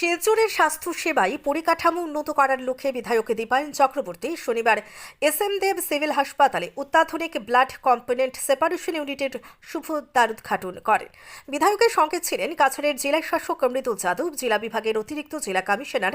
শিলচরের স্বাস্থ্য সেবায় পরিকাঠামো উন্নত করার লক্ষ্যে বিধায়ক দীপায়ন চক্রবর্তী শনিবার এস এম দেব সিভিল হাসপাতালে অত্যাধুনিক ব্লাড কম্পোনেন্ট সেপারেশন ইউনিটের শুভ দ্বারোদ্ঘাটন করেন। বিধায়কের সঙ্গে ছিলেন কাছাড়ের জেলা শাসক মৃদুল যাদব, জেলা বিভাগের অতিরিক্ত জেলা কমিশনার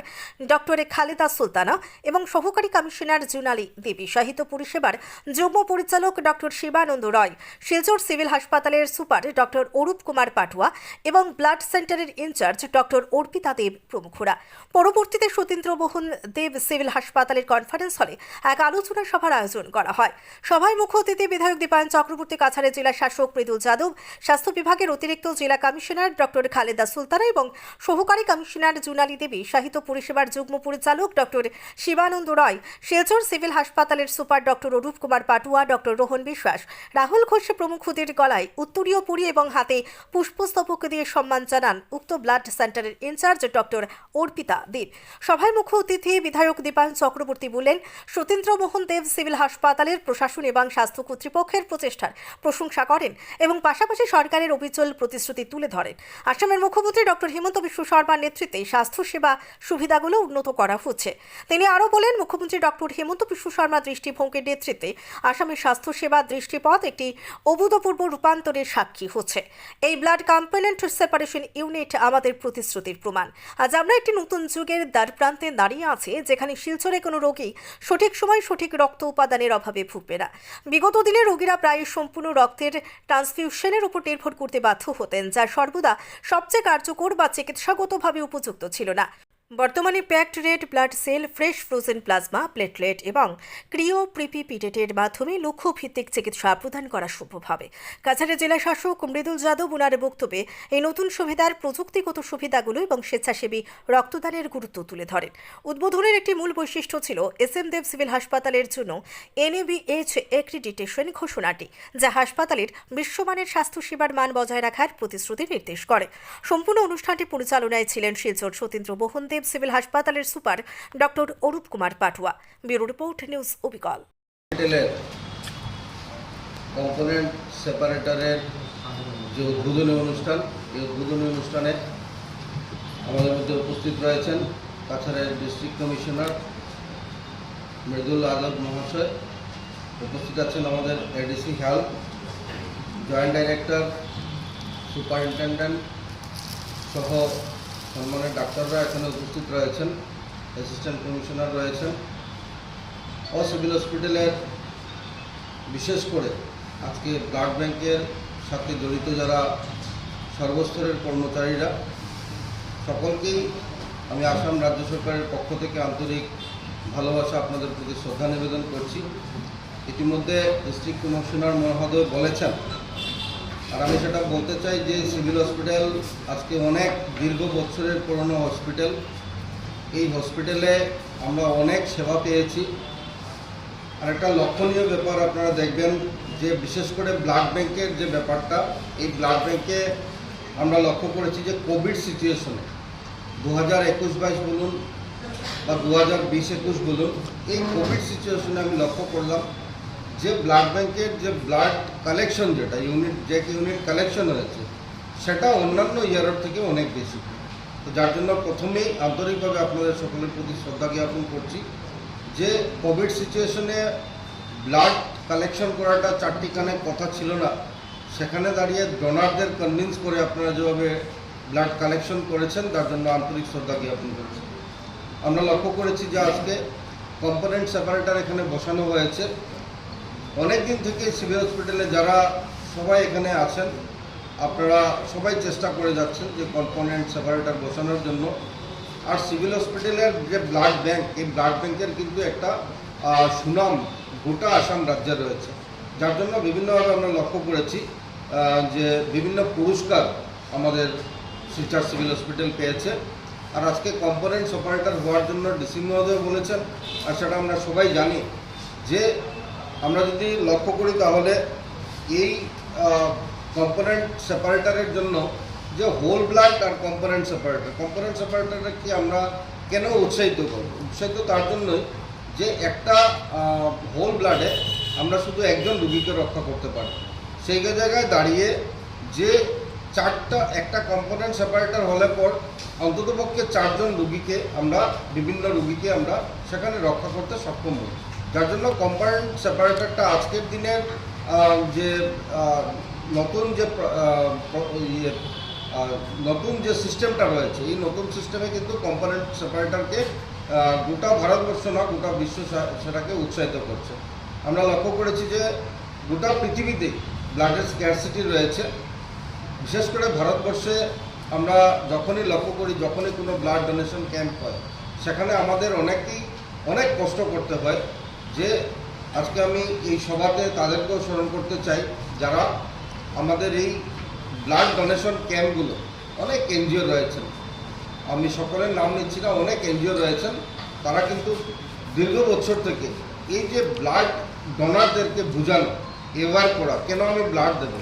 ডক্টর খালেদা সুলতানা এবং সহকারী কমিশনার জুনালি দেবী। সাহিত্য পরিষেবার যুগ্ম পরিচালক ডক্টর শিবানন্দ রয়, শিলচর সিভিল হাসপাতালের সুপার ডক্টর অরূপ কুমার পাটুয়া এবং ব্লাড সেন্টারের ইনচার্জ ডক্টর অর্পিতা দেব। প্রমুখরা। পরবর্তীতে সতীন্দ্র মোহন দেব সিভিল হাসপাতালের কনফারেন্স হলে এক আলোচনা সভার আয়োজন করা হয়। সভায় মুখ্য অতিথি বিধায়ক দীপায়ন চক্রবর্তী কাছাড়ের জেলা শাসক মৃদুল যাদব, স্বাস্থ্য বিভাগের অতিরিক্ত জেলা কমিশনার ডক্টর খালেদা সুলতানা এবং সহকারী কমিশনার জুনালি দেবী, সাহিত্য পরিষেবার যুগ্ম পরিচালক ডক্টর শিবানন্দ রায়, শিলচর সিভিল হাসপাতালের super doctor Arup Kumar Patua, doctor Rohan Biswas, Rahul Ghosh প্রমুখদের গলায় উত্তরীয় পুরী এবং হাতে পুষ্পস্তবক দিয়ে সম্মান জানান উক্ত ব্লাড সেন্টারের ইনচার্জ ডক্টর অর্পিতা দেব। সভায় মুখ্য অতিথি বিধায়ক দীপায়ন চক্রবর্তী বললেন সতীন্দ্র মোহন দেব সিভিল হাসপাতালের প্রশাসন এবং স্বাস্থ্য কর্তৃপক্ষের প্রচেষ্টার প্রশংসা করেন এবং পাশাপাশি সরকারের অবিচল প্রতিশ্রুতি তুলে ধরেন। আসামের মুখ্যমন্ত্রী ডক্টর হিমন্ত বিশ্ব শর্মার নেতৃত্বে স্বাস্থ্যসেবা সুবিধাগুলো উন্নত করা হচ্ছে। তিনি আরও বলেন, মুখ্যমন্ত্রী ডক্টর হেমন্ত বিশ্ব শর্মা দৃষ্টিভঙ্গির নেতৃত্বে আসামের স্বাস্থ্যসেবা দৃষ্টিপথ একটি অভূতপূর্ব রূপান্তরের সাক্ষী হচ্ছে। এই ব্লাড কম্পোনেন্ট সেপারেশন ইউনিট আমাদের প্রতিশ্রুতির প্রমাণ। আজ আমরা একটি নতুন যুগের দ্বার প্রান্তে দাঁড়িয়ে আছে, যেখানে শিলচরে কোনো রোগী সঠিক সময় সঠিক রক্ত উপাদানের অভাবে ভুগবে না। বিগত দিনে রোগীরা প্রায় সম্পূর্ণ রক্তের ট্রান্সফিউশনের উপর নির্ভর করতে বাধ্য হতেন, যা সর্বদা সবচেয়ে কার্যকর বা চিকিৎসাগতভাবে উপযুক্ত ছিল না। বর্তমানে packed red blood cell fresh frozen plasma platelet এবং ক্রিও প্রিপিপিটেটের মাধ্যমে লক্ষ্যভিত্তিক চিকিৎসা প্রদান করা সম্ভব হবে। কাছাড়ের জেলা শাসক মৃদুল যাদব উনার বক্তব্যে এই নতুন সুবিধার প্রযুক্তিগত সুবিধাগুলো এবং স্বেচ্ছাসেবী রক্তদানের গুরুত্ব তুলে ধরেন। উদ্বোধনের একটি মূল বৈশিষ্ট্য ছিল এস এম দেব সিভিল হাসপাতালের জন্য এনএবিএইচ এক্রিডিটেশন ঘোষণাটি, যা হাসপাতালের বিশ্বমানের স্বাস্থ্যসেবার মান বজায় রাখার প্রতিশ্রুতি নির্দেশ করে। সম্পূর্ণ অনুষ্ঠানটি পরিচালনায় ছিলেন শিলচর সতীন্দ্র মোহন দেব সিভিল হাসপাতালের super doctor Arup Kumar Patua bureau report, news Abikal. Component সেপারেটরের যে উদ্বোধনী অনুষ্ঠান, এই উদ্বোধনী অনুষ্ঠানে আমাদের মধ্যে উপস্থিত রয়েছেন কাছাড়ের ডিস্ট্রিক্ট কমিশনার মৃদুল আজাদ মহাশয়। উপস্থিত আছেন আমাদের ADC health joint director, superintendent সহ সম্মানের ডাক্তাররা এখানে উপস্থিত রয়েছেন অ্যাসিস্ট্যান্ট কমিশনার রয়েছেন। ও সিভিল হসপিটালের বিশেষ করে আজকে ব্লাড ব্যাংকের সাথে জড়িত যারা সর্বস্তরের কর্মচারীরা, সকলকেই আমি আসাম রাজ্য সরকারের পক্ষ থেকে আন্তরিক ভালোবাসা, আপনাদের প্রতি শ্রদ্ধা নিবেদন করছি। ইতিমধ্যে ডিস্ট্রিক্ট কমিশনার মহোদয় বলেছেন আর আমি সেটা বলতে চাই যে সিভিল হসপিটাল আজকে অনেক দীর্ঘ বছরের পুরনো হসপিটাল। এই হসপিটালে আমরা অনেক সেবা পেয়েছি। আর একটা লক্ষণীয় ব্যাপার আপনারা দেখবেন যে বিশেষ করে ব্লাড ব্যাংকের যে ব্যাপারটা, এই ব্লাড ব্যাংকে আমরা লক্ষ্য করেছি যে কোভিড সিচুয়েশনে দু হাজার একুশ বাইশ বলুন বা দু হাজার বিশ একুশ বলুন, এই কোভিড সিচুয়েশনে আমি লক্ষ্য করলাম যে ব্লাড ব্যাংকের যে ব্লাড কালেকশন যেটা ইউনিট যে ইউনিট কালেকশন হয়েছে সেটা অন্যান্য ইয়ারের থেকে অনেক বেশি। তো যার জন্য প্রথমেই আন্তরিকভাবে আপনাদের সকলের প্রতি শ্রদ্ধা জ্ঞাপন করছি যে কোভিড সিচুয়েশনে ব্লাড কালেকশন করাটা চারটি কানে কথা ছিল না। সেখানে দাঁড়িয়ে ডোনারদের কনভিন্স করে আপনারা যেভাবে ব্লাড কালেকশন করেছেন, তার জন্য আন্তরিক শ্রদ্ধা জ্ঞাপন করছি। আমরা লক্ষ্য করেছি যে আজকে কম্পোনেন্ট সেপারেটার এখানে বসানো হয়েছে। অনেক দিন থেকে সিভিল হসপিটালে যারা সবাই এখানে আছেন, আপনারা সবাই চেষ্টা করে যাচ্ছেন যে কম্পোনেন্ট সেপারেটার বসানোর জন্য। আর সিভিল হসপিটালের যে ব্লাড ব্যাংক, এই ব্লাড ব্যাংকের কিন্তু একটা সুনাম গোটা আসাম রাজ্যে রয়েছে। যার জন্য বিভিন্নভাবে আমরা লক্ষ্য করেছি যে বিভিন্ন পুরস্কার আমাদের শিলচর সিভিল হসপিটাল পেয়েছে। আর আজকে কম্পোনেন্টস অপারেটর হওয়ার জন্য ডিসি মহোদয় বলেছেন, আর সেটা আমরা সবাই জানি যে আমরা যদি লক্ষ্য করি তাহলে এই কম্পোনেন্ট সেপারেটারের জন্য যে হোল ব্লাড আর কম্পোনেন্ট সেপারেটার কম্পোনেন্ট সেপারেটরটা কি আমরা কেন উৎসাহিত করব? উৎসাহিত তার জন্যই যে একটা হোল ব্লাডে আমরা শুধু একজন রুগীকে রক্ষা করতে পারি। সেই জায়গায় দাঁড়িয়ে যে চারটা, একটা কম্পোনেন্ট সেপারেটার হলে পর অন্ততপক্ষে চারজন রুগীকে আমরা, বিভিন্ন রুগীকে আমরা সেখানে রক্ষা করতে সক্ষম হই। যার জন্য কম্পাউন্ড সেপারেটরটা আজকের দিনের যে নতুন যে ইয়ে নতুন যে সিস্টেমটা রয়েছে, এই নতুন সিস্টেমে কিন্তু কম্পাউন্ড সেপারেটরকে গোটা ভারতবর্ষ না, গোটা বিশ্ব সেটাকে উৎসাহিত করছে। আমরা লক্ষ্য করেছি যে, গোটা পৃথিবীতে ব্লাডের স্ক্যারসিটি রয়েছে। বিশেষ করে ভারতবর্ষে আমরা যখনই লক্ষ্য করি, যখনই কোনো ব্লাড ডোনেশন ক্যাম্প হয়, সেখানে আমাদের অনেকেই অনেক কষ্ট করতে হয়। যে আজকে আমি এই সভাতে তাদেরকেও স্মরণ করতে চাই, যারা আমাদের এই ব্লাড ডোনেশন ক্যাম্পগুলো, অনেক এনজিও রয়েছেন। আমি সকলের নাম নিচ্ছি না, অনেক এনজিও রয়েছেন। তারা কিন্তু দীর্ঘ বছর থেকে এই যে ব্লাড ডোনারদেরকে বোঝানো এভার করা, কেন আমি ব্লাড দেবো?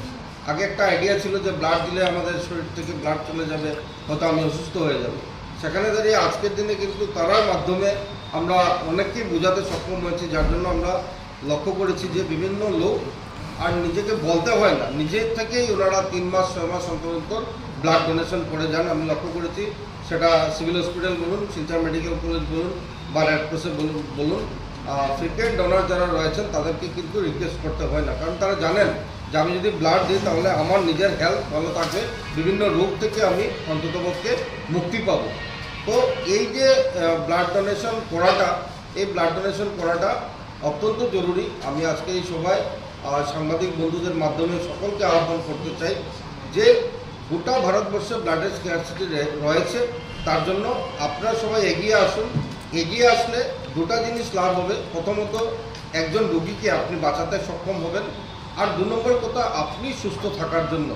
আগে একটা আইডিয়া ছিল যে ব্লাড দিলে আমাদের শরীর থেকে ব্লাড চলে যাবে, হয়তো আমি অসুস্থ হয়ে যাব। সেখানে দাঁড়িয়ে আজকের দিনে কিন্তু তারার মাধ্যমে আমরা অনেককেই বোঝাতে সক্ষম হয়েছি, যার জন্য আমরা লক্ষ্য করেছি যে বিভিন্ন লোক আর নিজেকে বলতে হয় না। নিজের থেকেই ওনারা তিন মাস, ছয় মাস অন্তর অন্তর ব্লাড ডোনেশন করে যান, আমি লক্ষ্য করেছি। সেটা সিভিল হসপিটাল বলুন শিলচর মেডিকেল কলেজ বলুন বা রেড ক্রসে বলুন বলুন। ফ্রিকুয়েন্ট ডোনার যারা রয়েছেন, তাদেরকে কিন্তু রিকোয়েস্ট করতে হয় না। কারণ তারা জানেন যে আমি যদি ব্লাড দিই, তাহলে আমার নিজের হেলথ ভালো থাকবে। বিভিন্ন রোগ থেকে আমি অন্ততপক্ষে মুক্তি পাবো। তো এই যে ব্লাড ডোনেশন করাটা, এই ব্লাড ডোনেশন করাটা অত্যন্ত জরুরি। আমি আজকে এই সভায় সাংবাদিক বন্ধুদের মাধ্যমে সকলকে আহ্বান করতে চাই যে, গোটা ভারতবর্ষে ব্লাডের স্ক্যারসিটি রয়েছে। তার জন্য আপনারা সবাই এগিয়ে আসুন। এগিয়ে আসলে দুটা জিনিস লাভ হবে। প্রথমত, একজন রোগীকে আপনি বাঁচাতে সক্ষম হবেন। আর দু নম্বর কথা, আপনি সুস্থ থাকার জন্য।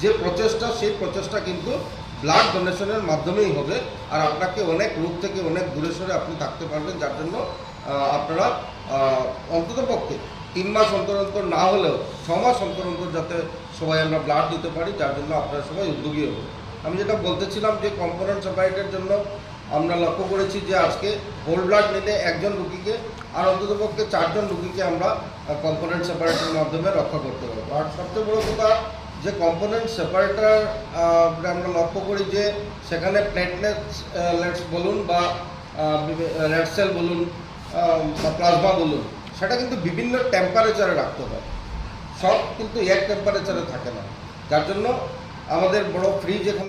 যে প্রচেষ্টা, সেই প্রচেষ্টা কিন্তু ব্লাড ডোনেশনের মাধ্যমেই হবে। আর আপনাকে অনেক রোগ থেকে অনেক দূরে সরে আপনি থাকতে পারবেন, যার জন্য আপনারা অন্তত পক্ষে তিন মাস অন্তর অন্তর না হলেও ছ মাস অন্তর অন্তর যাতে সবাই আমরা ব্লাড দিতে পারি, যার জন্য আপনারা সবাই উদ্যোগী হব আমি যেটা বলতেছিলাম যে কম্পোনেন্ট সেপারেটের জন্য আমরা লক্ষ্য করেছি যে আজকে হোল ব্লাড নিলে একজন রুগীকে আর অন্ততপক্ষে চারজন রুগীকে আমরা কম্পোনেন্ট সেপারেটের মাধ্যমে রক্ষা করতে পারব। আর সবচেয়ে বড় কথা যে কম্পোনেন্ট সেপারেটার আমরা লক্ষ্য করি যে সেখানে প্লেটলেটস লেটস বলুন বা রেড সেল বলুন বা প্লাজমা বলুন সেটা কিন্তু বিভিন্ন টেম্পারেচারে রাখতে হয়। সব কিন্তু এক টেম্পারেচারে থাকে না। যার জন্য আমাদের বড় ফ্রিজ এখানে